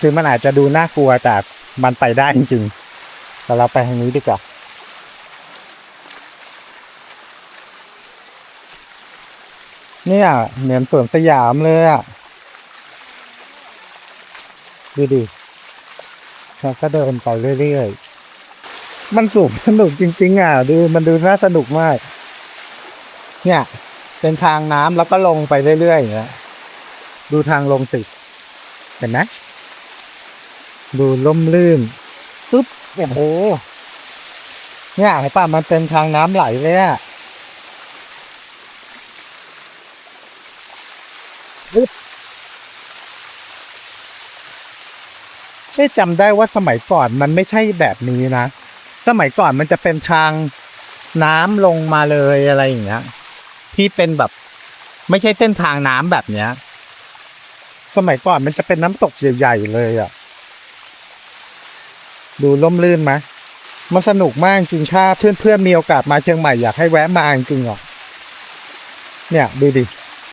คือมันอาจจะดูน่ากลัวแต่มันไปได้จริงๆแต่เราไปทางนี้ดีกว่าเนี่ยเหมือนสวนสยามเลยอะ ดูดิเราก็เดินไปเรื่อยๆ มันสูงสนุกจริงๆอะ ดูมันดูน่าสนุกมาก เนี่ย เป็นทางน้ำแล้วก็ลงไปเรื่อยๆอย่างเงี้ย ดูทางลงติดเห็นไหม ดูล่มลื่นปุ๊บโอ้โหเนี่ยเห็นป่ะมันเป็นทางน้ำไหลเลยอะปุ๊บใช่จำได้ว่าสมัยก่อนมันไม่ใช่แบบนี้นะ สมัยก่อนมันจะเป็นทางน้ำลงมาเลยอะไรอย่างเงี้ย ที่เป็นแบบ ไม่ใช่เส้นทางน้ำแบบเนี้ย สมัยก่อนมันจะเป็นน้ำตกใหญ่ๆเลยอะ ดูล่มลื่นไหมมันสนุกมากจริงถ้าเพื่อนๆมีโอกาสมาเชียงใหม่อยากให้แวะมาจริงๆอะเนี่ยดูดิ